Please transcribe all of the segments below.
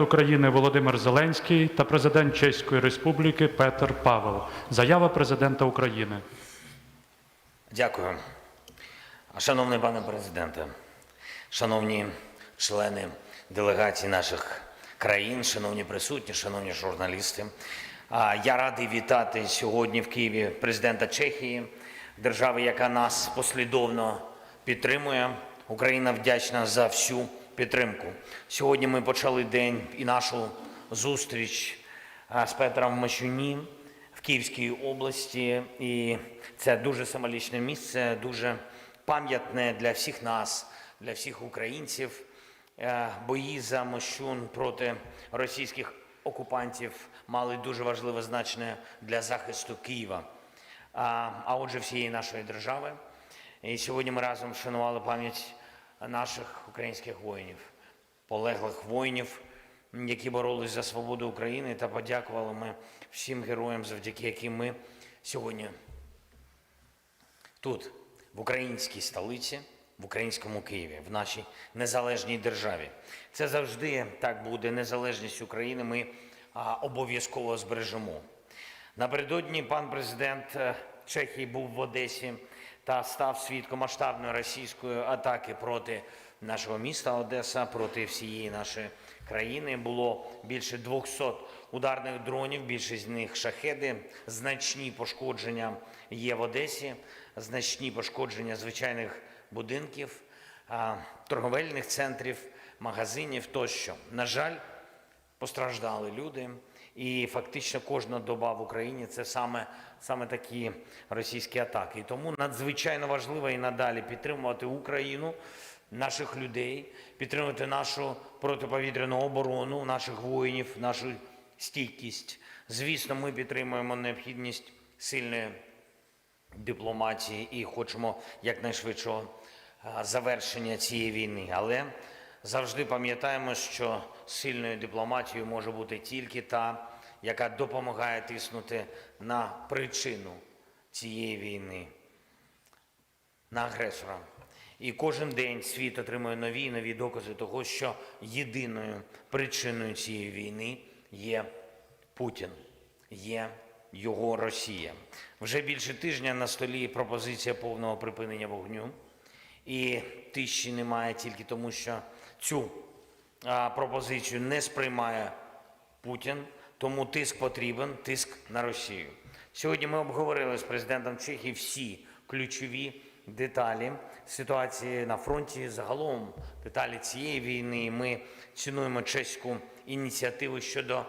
України Володимир Зеленський та президент Чеської Республіки Петр Павел. Заява президента України. Дякую. Шановний пане президенте, шановні члени делегацій наших країн, шановні присутні, шановні журналісти. Я радий вітати сьогодні в Києві президента Чехії, держави, яка нас послідовно підтримує. Україна вдячна за всю підтримку. Сьогодні ми почали день і нашу зустріч з Петром в Мощуні в Київській області, і це дуже символічне місце, дуже пам'ятне для всіх нас, для всіх українців. Е, Бої за Мощун проти російських окупантів мали дуже важливе значення для захисту Києва, а, а отже, всієї нашої держави. І сьогодні ми разом вшанували пам'ять наших українських воїнів, полеглих воїнів, які боролись за свободу України, та подякували ми всім героям, завдяки яким ми сьогодні тут, в українській столиці, в українському Києві, в нашій незалежній державі. Це завжди так буде. Незалежність України ми обов'язково збережемо. Напередодні пан президент е, Чехії був в Одесі та став свідком масштабної російської атаки проти нашого міста Одеса, проти всієї нашої країни. Було більше 200 ударних дронів, більшість з них шахеди. Значні пошкодження є в Одесі, значні пошкодження звичайних будинків, торговельних центрів, магазинів тощо. На жаль, постраждали люди. І фактично кожна доба в Україні це саме, саме такі російські атаки. І тому надзвичайно важливо і надалі підтримувати Україну, наших людей, підтримувати нашу протиповітряну оборону, наших воїнів, нашу стійкість. Звісно, ми підтримуємо необхідність сильної дипломатії і хочемо якнайшвидшого завершення цієї війни. Але завжди пам'ятаємо, що сильною дипломатією може бути тільки та, яка допомагає тиснути на причину цієї війни, на агресора. І кожен день світ отримує нові і нові докази того, що єдиною причиною цієї війни є Путін, є його Росія. Вже більше тижня на столі пропозиція повного припинення вогню. І тиші немає тільки тому, що цю пропозицію не сприймає Путін, тому тиск потрібен, тиск на Росію. Сьогодні ми обговорили з президентом Чехії всі ключові деталі ситуації на фронті, загалом деталі цієї війни. Ми цінуємо чеську ініціативу щодо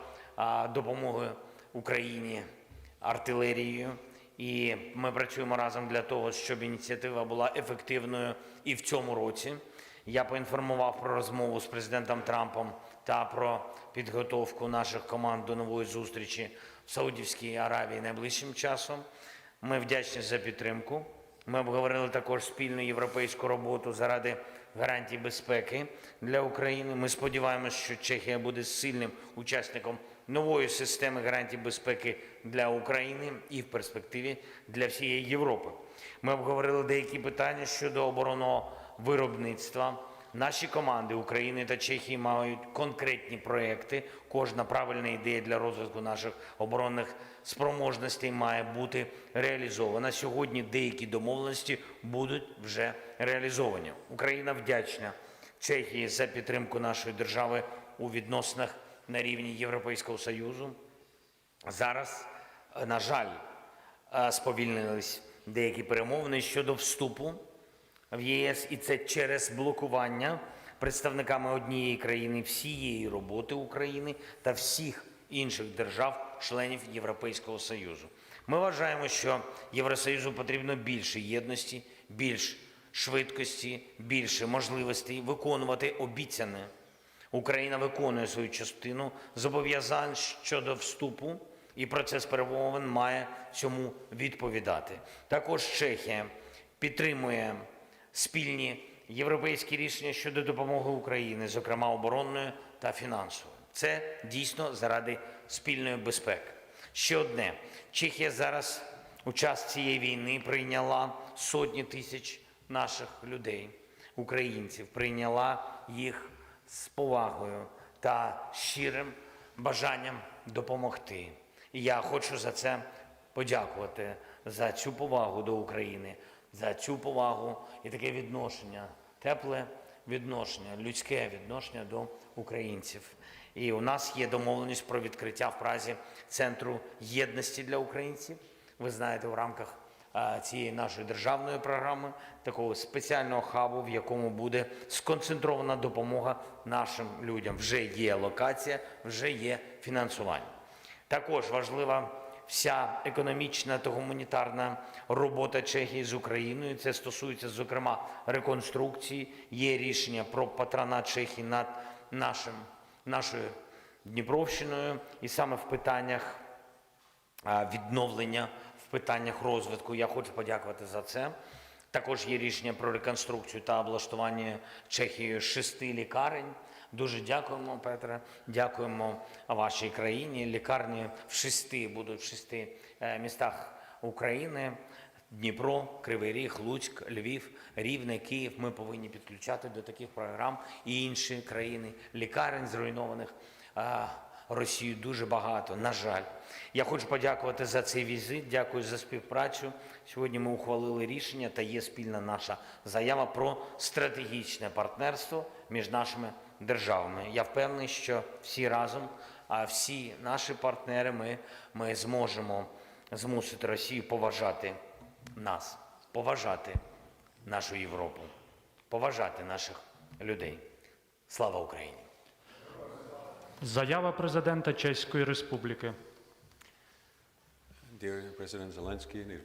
допомоги Україні артилерією. І ми працюємо разом для того, щоб ініціатива була ефективною і в цьому році. Я поінформував про розмову з президентом Трампом та про підготовку наших команд до нової зустрічі в Саудівській Аравії найближчим часом. Ми вдячні за підтримку. Ми обговорили також спільну європейську роботу заради гарантій безпеки для України. Ми сподіваємося, що Чехія буде сильним учасником нової системи гарантій безпеки для України і в перспективі для всієї Європи. Ми обговорили деякі питання щодо оборонного виробництва. Наші команди України та Чехії мають конкретні проекти. Кожна правильна ідея для розвитку наших оборонних спроможностей має бути реалізована. Сьогодні деякі домовленості будуть вже реалізовані. Україна вдячна Чехії за підтримку нашої держави у відносинах на рівні Європейського Союзу. Зараз, на жаль, е, сповільнились деякі перемовини щодо вступу в ЄС, і це через блокування представниками однієї країни всієї роботи України та всіх інших держав-членів Європейського Союзу. Ми вважаємо, що Євросоюзу потрібно більше єдності, більш швидкості, більше можливостей виконувати обіцяне. Україна виконує свою частину зобов'язань щодо вступу, і процес перемовин має цьому відповідати. Також Чехія підтримує спільні європейські рішення щодо допомоги України, зокрема оборонної та фінансової. Це дійсно заради спільної безпеки. Ще одне: Чехія зараз у час цієї війни прийняла сотні тисяч наших людей, українців, прийняла їх з повагою та щирим бажанням допомогти. І я хочу за це подякувати за цю повагу до України, за цю повагу і таке відношення, тепле відношення, людське відношення до українців. І у нас є домовленість про відкриття в Празі центру єдності для українців. Ви знаєте, в рамках цієї нашої державної програми, такого спеціального хабу, в якому буде сконцентрована допомога нашим людям. Вже є локація, вже є фінансування. Також важлива вся економічна та гуманітарна робота Чехії з Україною. Це стосується, зокрема, реконструкції. Є рішення про патронат Чехії над нашим, нашою Дніпровщиною, і саме в питаннях відновлення в питаннях розвитку. Я хочу подякувати за це. Також є рішення про реконструкцію та облаштування Чехією шести лікарень. Дуже дякуємо, Петре. Дякуємо вашій країні. Лікарні в шести будуть в шести е, містах України. Дніпро, Кривий Ріг, Луцьк, Львів, Рівне, Київ. Ми повинні підключати до таких програм і інші країни. Лікарень зруйнованих а, Росією дуже багато. На жаль, я хочу подякувати за цей візит. Дякую за співпрацю. Сьогодні ми ухвалили рішення та є спільна наша заява про стратегічне партнерство між нашими державами. Я впевнений, що всі разом, а всі наші партнери, ми, ми зможемо змусити Росію поважати нас, поважати нашу Європу, поважати наших людей. Слава Україні! Заява президента Чеської Республіки.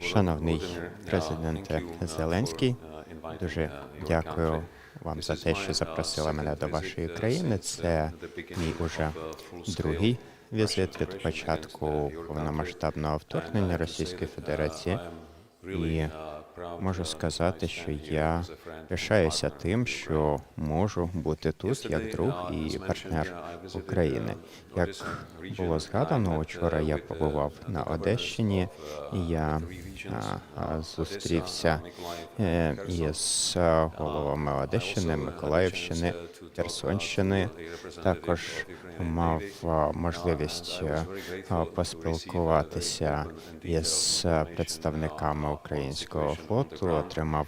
Шановний Volodymyr, uh, uh, Зеленський, uh, inviting, дуже uh, дякую. Вам за те, що uh, запросили мене до вашої uh, країни. Це uh, мій уже uh, другий візит від початку uh, повномасштабного вторгнення Російської uh, Федерації. І uh, можу сказати, що я пишаюся тим, що можу бути тут як друг uh, і партнер uh, України. Як було згадано, учора uh, я побував на Одещині, і я Odessa, зустрівся е, із е, головами Одещини, Миколаївщини, Херсонщини. Також мав е, можливість е, е, поспілкуватися із представниками українського флоту, отримав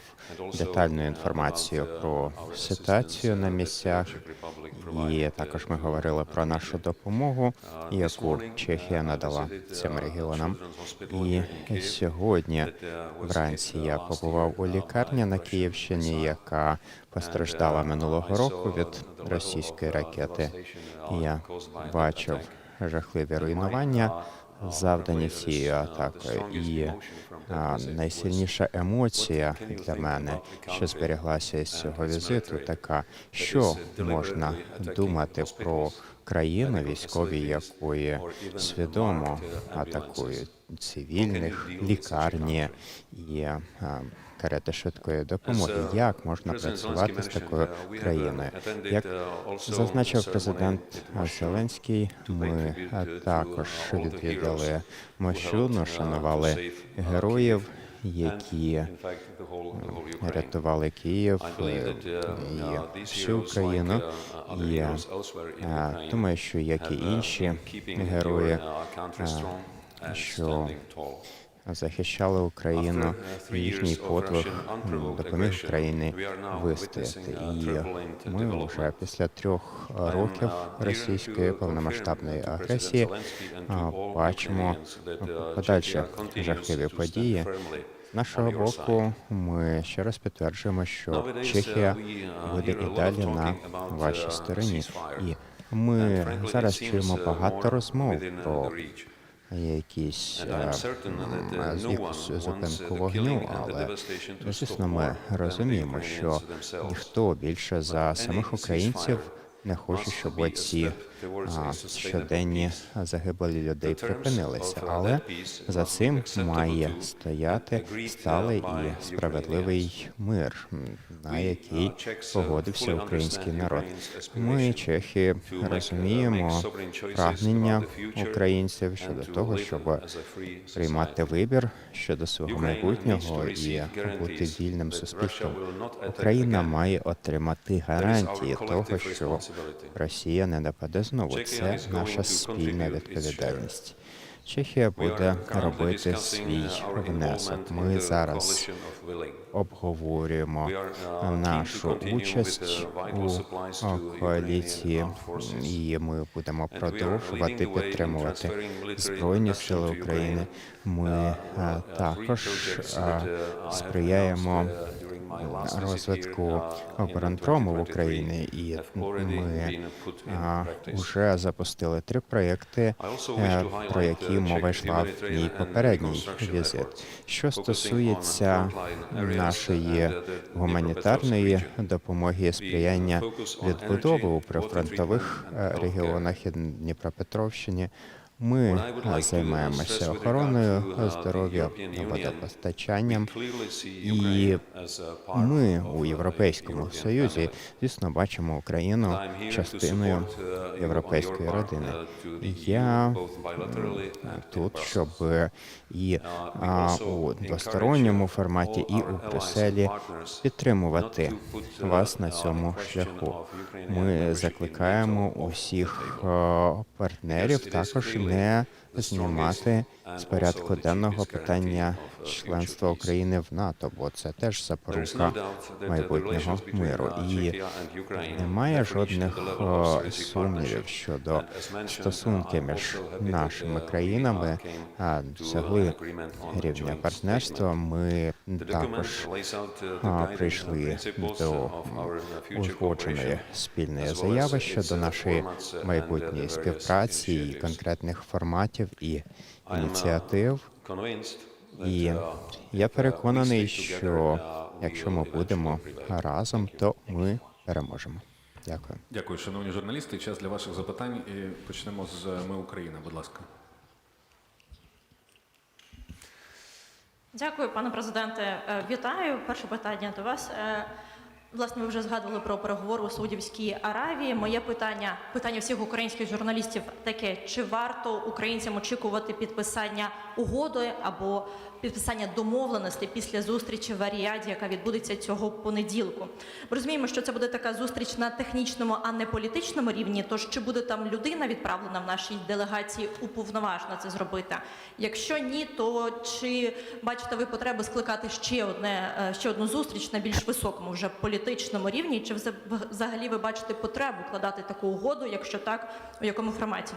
детальну інформацію про ситуацію на місцях. І також ми говорили про нашу допомогу, яку Чехія надала цим регіонам. І сьогодні вранці я побував у лікарні на Київщині, яка постраждала минулого року від російської ракети. Я бачив жахливі руйнування, завдані цією атакою. І а, найсильніша емоція для мене, що зберіглася з цього візиту, така, що можна думати про країну військові, якої свідомо атакують цивільних, лікарні і а, карети швидкої допомоги. Як можна працювати з такою країною? Як зазначив президент Зеленський, ми також відвідали Мощуну, шанували героїв, які рятували Київ е, і всю Україну. І е, думаю, що як і інші герої, е, що захищали Україну, і їхній подвиг допоміг Україні вистояти. І ми вже після трьох років російської повномасштабної агресії бачимо подальші жахливі події. Нашого боку, ми ще раз підтверджуємо, що Чехія буде і далі на вашій стороні. І ми зараз чуємо багато розмов про якісь якусь зупинку вогню, але звісно, ми розуміємо, що ніхто більше за самих українців не хоче, щоб ці щоденні загибелі людей припинилися. Але за цим має стояти сталий і справедливий мир, на який погодився український народ. Ми, чехи, розуміємо прагнення українців щодо того, щоб приймати вибір щодо свого майбутнього і бути вільним суспільством. Україна має отримати гарантії того, що Росія не нападе знову. Це наша спільна відповідальність. Чехія буде робити свій внесок. Ми зараз обговорюємо нашу участь у коаліції, і ми будемо продовжувати підтримувати збройні сили України. Ми також сприяємо розвитку оборонпрому в Україні, і ми вже запустили три проєкти, е, про які мова йшла в мій попередній візит. Що стосується нашої гуманітарної допомоги і сприяння відбудови у прифронтових е, регіонах і Дніпропетровщині. Ми займаємося охороною здоров'я, водопостачанням, і ми у Європейському Союзі, звісно, бачимо Україну частиною європейської родини. Я тут, щоб і у двосторонньому форматі, і у Брюсселі підтримувати вас на цьому шляху. Ми закликаємо усіх е, партнерів також не знімати з порядку денного питання членства України в НАТО, бо це теж запорука майбутнього миру. І немає жодних сумнівів щодо стосунки між нашими країнами а, досягли рівня партнерства. Ми також прийшли до узгодженої спільної заяви щодо нашої майбутньої співпраці і конкретних форматів і ініціатив. І я переконаний, що якщо ми будемо разом, то ми переможемо. Дякую. Дякую, шановні журналісти. Час для ваших запитань. І почнемо з Ми Україна, будь ласка. Дякую, пане президенте. Е, Вітаю. Перше питання до вас. Власне, ви вже згадували про переговори у Саудівській Аравії. Моє питання, питання всіх українських журналістів таке: чи варто українцям очікувати підписання угоди або підписання домовленостей після зустрічі в Аріаді, яка відбудеться цього понеділку? Ми розуміємо, що це буде така зустріч на технічному, а не політичному рівні. Тож чи буде там людина відправлена в нашій делегації уповноважена це зробити? Якщо ні, то чи бачите ви потребу скликати ще одне е, ще одну зустріч на більш високому вже політичному рівні? Чи вза- взагалі ви бачите потребу вкладати таку угоду? Якщо так, у якому форматі?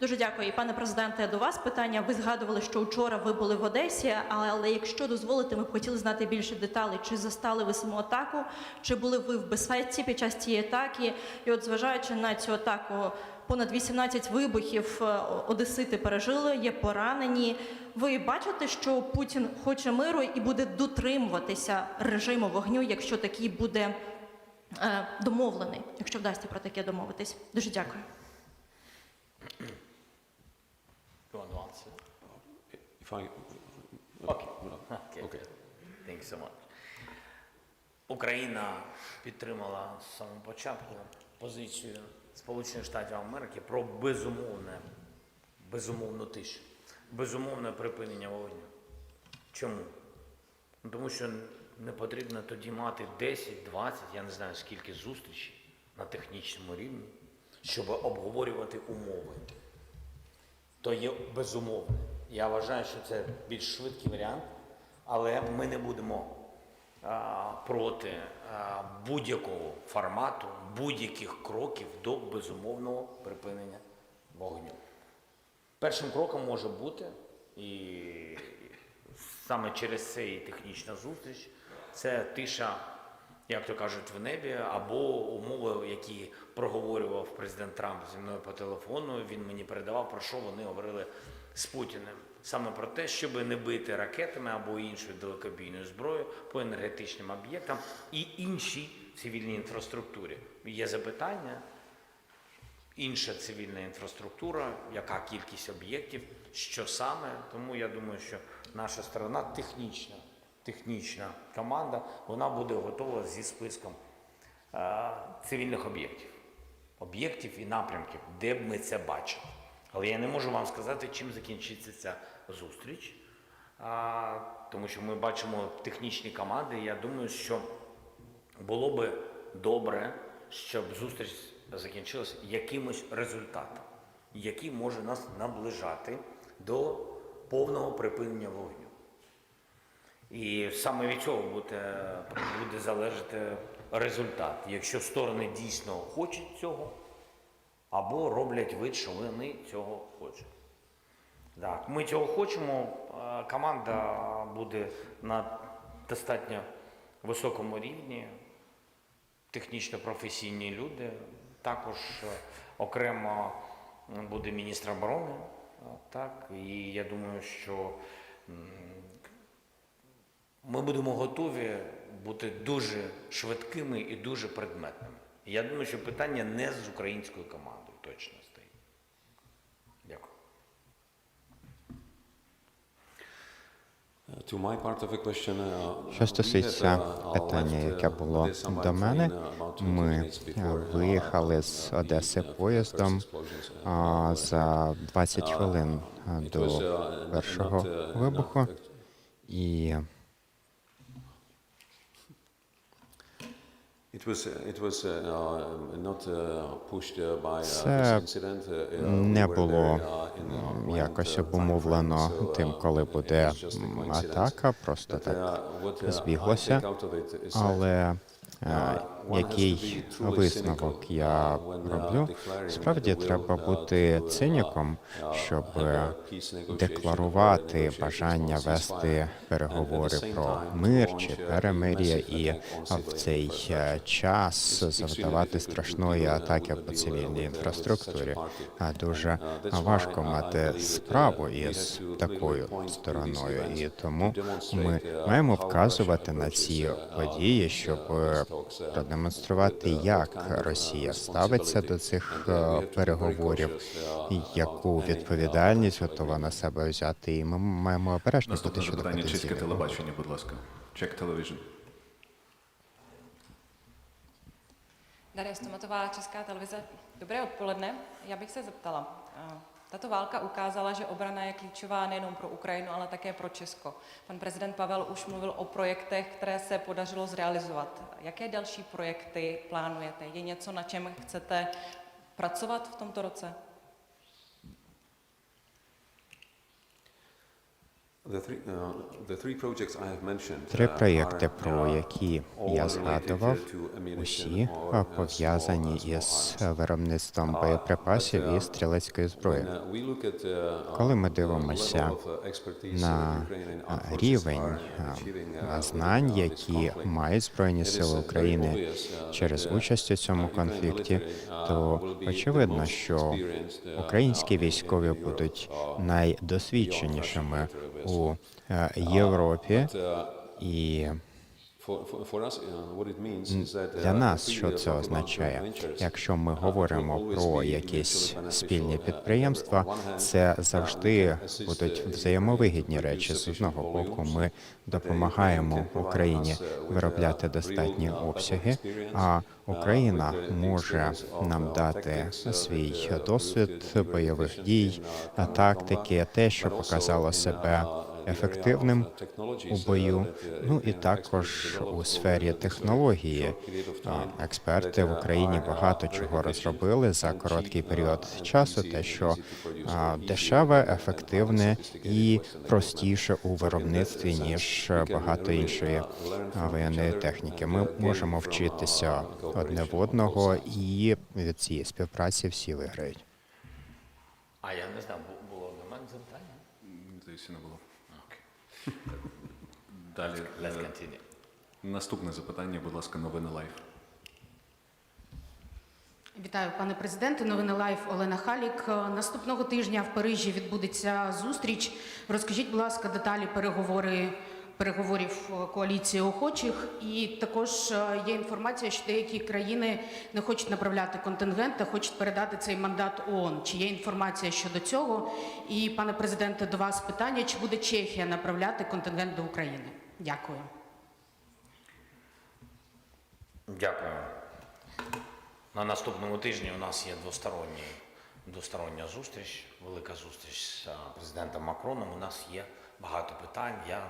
Дуже дякую, І, пане президенте. До вас питання. Ви згадували, що вчора ви були в Одесі, але якщо дозволите, ми б хотіли знати більше деталей. Чи застали ви саму атаку? Чи були ви в безпеці під час цієї атаки? І от зважаючи на цю атаку. Понад 18 вибухів е, одесити пережили, є поранені. Ви бачите, що Путін хоче миру і буде дотримуватися режиму вогню, якщо такий буде е, домовлений, якщо вдасться про таке домовитись. Дуже дякую. You want to answer? If I, Okay. Okay. Okay. Thank you so much. Україна підтримала з самого початку позицію Сполучених Штатів Америки про безумовне, безумовну тишу, безумовне припинення вогню. Чому? Ну, Тому що не потрібно тоді мати 10, 20, я не знаю скільки зустрічей на технічному рівні, щоб обговорювати умови то є безумовне. Я вважаю, що це більш швидкий варіант, але ми не будемо проти будь-якого формату, будь-яких кроків до безумовного припинення вогню. Першим кроком може бути, і саме через це і технічна зустріч, це тиша, як то кажуть, в небі, або умови, які проговорював президент Трамп зі мною по телефону. Він мені передавав, про що вони говорили з Путіним. Саме про те, щоб не бити ракетами або іншою далекобійною зброєю по енергетичним об'єктам і іншій цивільній інфраструктурі. Є запитання, інша цивільна інфраструктура, яка кількість об'єктів, що саме. Тому я думаю, що наша сторона технічна, технічна команда, вона буде готова зі списком е, цивільних об'єктів, об'єктів і напрямків, де б ми це бачили. Але я не можу вам сказати, чим закінчиться ця зустріч, а, тому що ми бачимо технічні команди. Я думаю, що було би добре, щоб зустріч закінчилася якимось результатом, який може нас наближати до повного припинення вогню. І саме від цього буде, буде залежати результат. Якщо сторони дійсно хочуть цього, або роблять вид, що вони цього хочуть. Так, ми цього хочемо. Команда буде на достатньо високому рівні, технічно професійні люди. Також е, окремо буде міністр оборони. Так, і я думаю, що ми будемо готові бути дуже швидкими і дуже предметними. Я думаю, що питання не з українською командою точно стоїть. Дякую. Uh, To my part of the question, uh, Що стосується uh, питання, яке uh, було до мене, train, about 20 ми виїхали з Одеси поїздом за 20 хвилин до першого вибуху. І Це. Uh, uh, не було uh, якось uh, обумовлено тим, uh, коли буде атака, просто так uh, uh, збіглося. Але е, uh, який висновок я uh, uh, роблю? Справді треба uh, бути uh, циніком, uh, щоб декларувати бажання вести переговори про мир чи uh, перемир'я, і в цей е, час завдавати страшної uh, атаки по цивільній uh, uh, інфраструктурі. А дуже Uh, важко мати uh, справу із такою стороною, і тому ми uh, маємо вказувати на ці uh, події, щоб uh, е, uh, продемонструвати, uh, як uh, Росія ставиться до цих uh, е, переговорів, uh, яку uh, відповідальність готова на себе взяти, і ми маємо обережно бути щодо запитання чеське телебачення, будь ласка. Czech Television. Daria Stomatová, Česká televize. Dobré odpoledne. Já bych se zeptala. Tato válka ukázala, že obrana je klíčová nejenom pro Ukrajinu, ale také pro Česko. Pan prezident Pavel už mluvil o projektech, které se podařilo zrealizovat. Jaké další projekty plánujete? Je něco, na čem chcete pracovat v tomto roce? Три uh, проєкти, про uh, які я згадував, усі е, uh, пов'язані uh, із виробництвом Uh, боєприпасів uh, і стрілецької зброї. Uh, uh, Коли ми дивимося uh, uh, на е, рівень е, uh, знань, uh, які мають Збройні Сили uh, України uh, через uh, участь у цьому uh, конфлікті, uh, то очевидно, що uh, українські uh, військові будуть uh, найдосвідченішими Russian у Європі, uh, і для нас що це означає? Якщо ми uh, говоримо про якісь спільні uh, підприємства, це uh, завжди будуть uh, взаємовигідні речі. З одного боку, ми uh, допомагаємо Україні uh, виробляти uh, достатні uh, обсяги, а uh, Україна може нам uh, дати uh, свій uh, досвід бойових дій, uh, тактики, те, що показало себе uh, ефективним uh, у uh, бою. uh, Ну і також у сфері технології. Експерти в uh, Україні uh, багато чого розробили за короткий період uh, часу, те, що дешеве, ефективне і простіше у виробництві, ніж багато іншої uh, воєнної техніки. Ми uh, можемо вчитися uh, одне в одного, і від цієї співпраці всі виграють. А я не знаю, бу- було до мене запитання? Здається, не було. Далі. Let's е, continue. Наступне запитання, будь ласка, новини лайф. Вітаю, пане президенте. Новини Лайф Олена Халік. Е, Наступного тижня в Парижі відбудеться зустріч. Розкажіть, будь ласка, деталі переговори переговорів е, коаліції охочих. І також е, є інформація, що деякі країни не хочуть направляти контингент, а хочуть передати цей мандат ООН. Чи є інформація щодо цього? І, пане президенте, до вас питання: чи буде Чехія направляти контингент до України? Дякую. Дякую. На наступному тижні у нас є двосторонні, двостороння зустріч, велика зустріч з президентом Макроном. У нас є багато питань. Я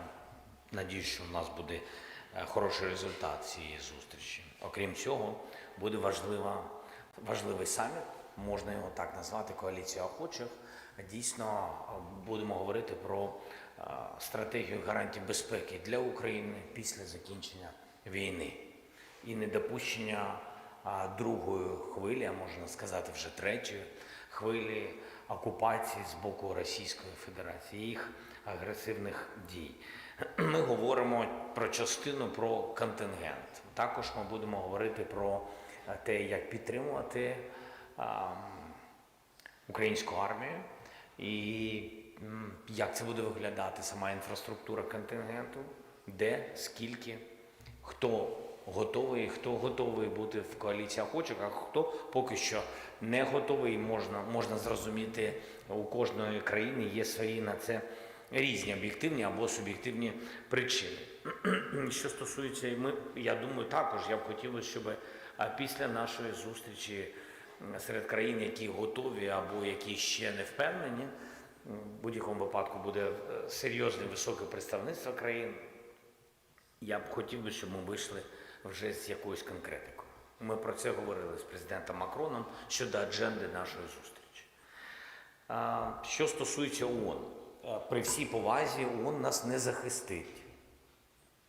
надіюсь, що у нас буде е, хороший результат цієї зустрічі. Окрім цього, буде важлива, важливий саміт, можна його так назвати, коаліція охочих. Дійсно, будемо говорити про стратегію гарантій безпеки для України після закінчення війни і недопущення другої хвилі, а можна сказати вже третьої хвилі окупації з боку Російської Федерації, їх агресивних дій. Ми говоримо про частину про контингент. Також ми будемо говорити про те, як підтримувати українську армію і як це буде виглядати сама інфраструктура контингенту, де, скільки, хто готовий, хто готовий бути в коаліції охочих, а хто поки що не готовий, можна, можна зрозуміти, у кожної країни є свої на це різні об'єктивні або суб'єктивні причини. Що стосується, ми, я думаю, також я б хотів, щоб після нашої зустрічі серед країн, які готові або які ще не впевнені, в будь-якому випадку буде е, серйозне високе представництво країн. Я б хотів би, щоб ми вийшли вже з якоюсь конкретикою. Ми про це говорили з президентом Макроном щодо адженди нашої зустрічі. Що стосується ООН, при всій повазі ООН нас не захистить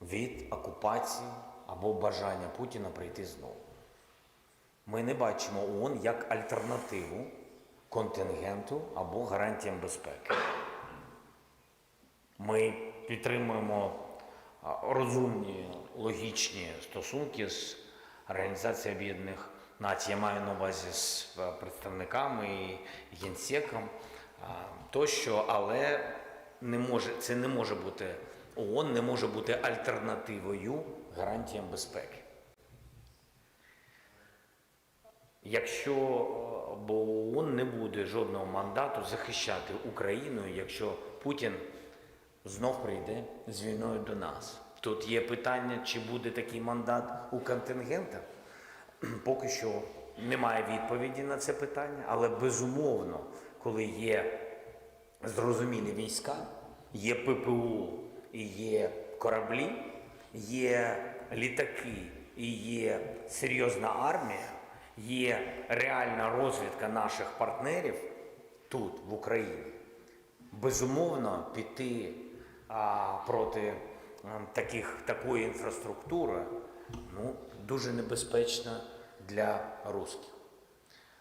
від окупації або бажання Путіна прийти знову. Ми не бачимо ООН як альтернативу контингенту або гарантіям безпеки. Ми підтримуємо розумні, логічні стосунки з Організацією Об'єднаних Націй. Я маю на увазі з е, представниками і генсеком тощо, але не може, це не може бути ООН не може бути альтернативою гарантіям безпеки. Якщо е, бо ООН не буде жодного мандату захищати Україну, якщо Путін знов прийде з війною до нас. Тут є питання, чи буде такий мандат у контингента. Поки що немає відповіді на це питання, але безумовно, коли є зрозумілі війська, є ППУ і є кораблі, є літаки і є серйозна армія, є реальна розвідка наших партнерів тут, в Україні. Безумовно, піти а, проти таких, такої інфраструктури ну, дуже небезпечно для русських.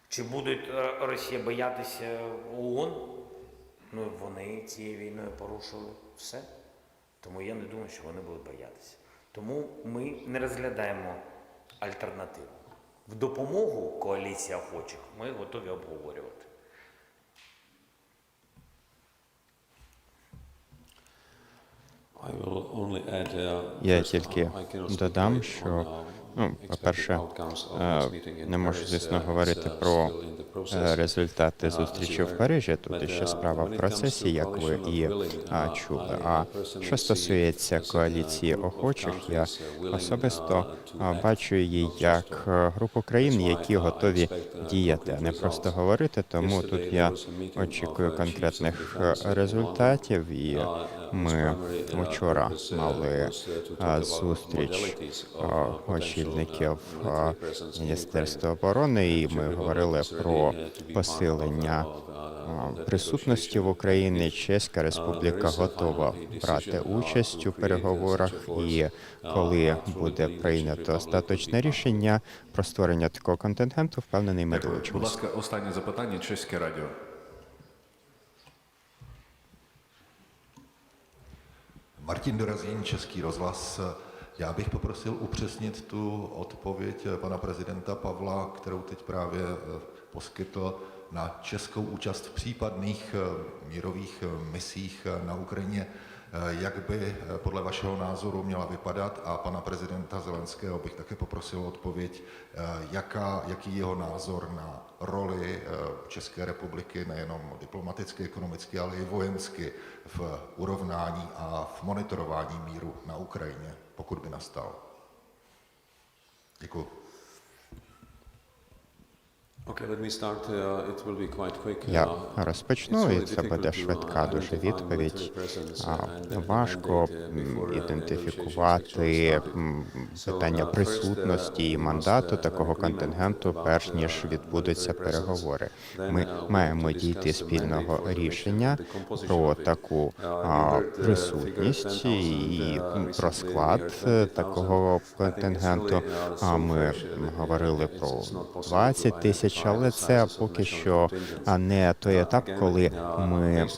Чи будуть е, Росія боятися ООН? Ну, вони цією війною порушили все. Тому я не думаю, що вони будуть боятися. Тому ми не розглядаємо альтернативу. В допомогу коаліції охочих ми готові обговорювати. Uh, Я тільки додам, що uh, ну, по-перше, е, не можу, звісно, uh, говорити uh, про е, результати Uh, зустрічі в. Парижі. Тут uh, справа в процесі, як ви і а, uh, чули. А що стосується коаліції охочих, я uh, особисто uh, бачу її як е, групу країн, які uh, готові uh, діяти, а не просто говорити. Тому тут я очікую uh, конкретних е, результатів. І Uh, uh, ми uh, вчора uh, мали uh, зустріч modalities in Міністерства оборони, і ми говорили про посилення присутності в Україні. Чеська Республіка готова брати участь у переговорах, і коли буде прийнято остаточне рішення про створення такого контингенту, впевнений, ми Дякую. Будь ласка, останнє запитання чеське радіо. Martin Dorazín, Český rozhlas. Já bych poprosil upřesnit tu odpověď pana prezidenta Pavla, kterou teď právě eh, poskytl na českou účast v případných eh, mírových eh, misích na Ukrajině. Jak by eh, podle vašeho názoru měla vypadat a pana prezidenta Zelenského bych také poprosil o odpověď, eh, jaká, jaký je jeho názor na roli eh, České republiky nejenom diplomaticky, ekonomicky, ale i vojensky v urovnání a v monitorování míru na Ukrajině, pokud by nastal. Děkuji. Я Uh, розпочну, і це буде швидка дуже відповідь. Важко uh, uh, ідентифікувати питання uh, присутності і uh, мандату uh, такого контингенту, перш uh, ніж відбудуться переговори. Ми uh, маємо дійти спільного рішення про таку Uh, uh, присутність figure 10,000, і uh, про склад near е, 20,000. такого контингенту. uh, А ми uh, говорили про it's not possible 20 to тисяч, identify але це поки що не той етап, коли ми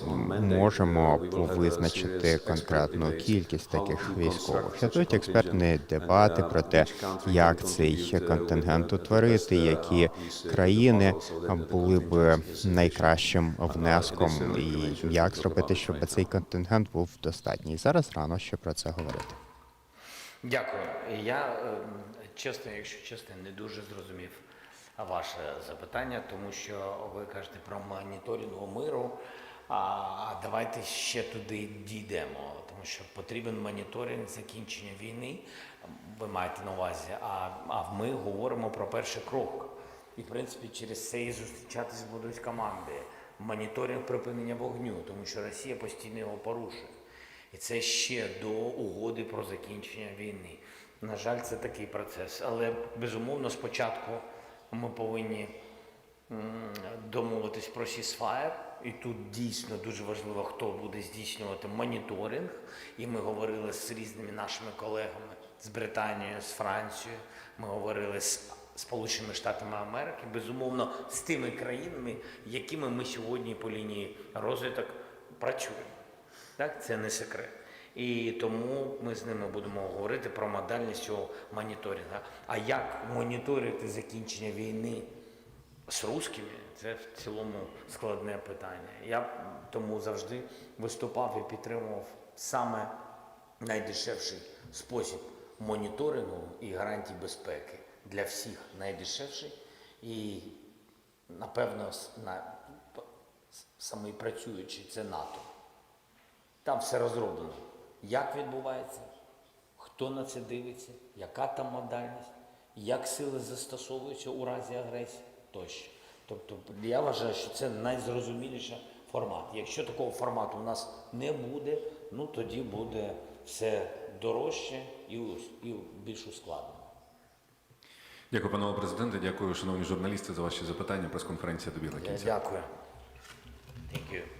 можемо визначити конкретну кількість таких військових. Ідуть експертні дебати про те, як цей контингент утворити, які країни були б найкращим внеском, і як зробити, щоб цей контингент був достатній. Зараз рано ще про це говорити. Дякую. Я, е, чесно, якщо чесно, не дуже зрозумів ваше запитання, тому що ви кажете про моніторингу миру. А давайте ще туди дійдемо, тому що потрібен моніторинг закінчення війни. Ви маєте на увазі, а, а ми говоримо про перший крок. І, в принципі, через це і зустрічатись будуть команди. Моніторинг припинення вогню, тому що Росія постійно його порушує. І це ще до угоди про закінчення війни. На жаль, це такий процес. Але безумовно, спочатку ми повинні домовитись про сісфаєр. І тут дійсно дуже важливо, хто буде здійснювати моніторинг. І ми говорили з різними нашими колегами з Британією, з Францією. Ми говорили з Сполученими Штатами Америки, безумовно, з тими країнами, якими ми сьогодні по лінії розвиток працюємо. Так, це не секрет. І тому ми з ними будемо говорити про модальність цього моніторингу. А як моніторити закінчення війни з русскими, це в цілому складне питання. Я тому завжди виступав і підтримував саме найдешевший спосіб моніторингу і гарантій безпеки для всіх найдешевший і, напевно, на, самий працюючий це НАТО. Там все розроблено. Як відбувається, хто на це дивиться, яка там модальність, як сили застосовуються у разі агресії тощо. Тобто я вважаю, що це найзрозуміліший формат. Якщо такого формату у нас не буде, ну тоді буде все дорожче і, і більш ускладнено. Дякую, панове президенте. Дякую, шановні журналісти, за ваші запитання. Прес-конференція добігла кінця. дякую. Thank you.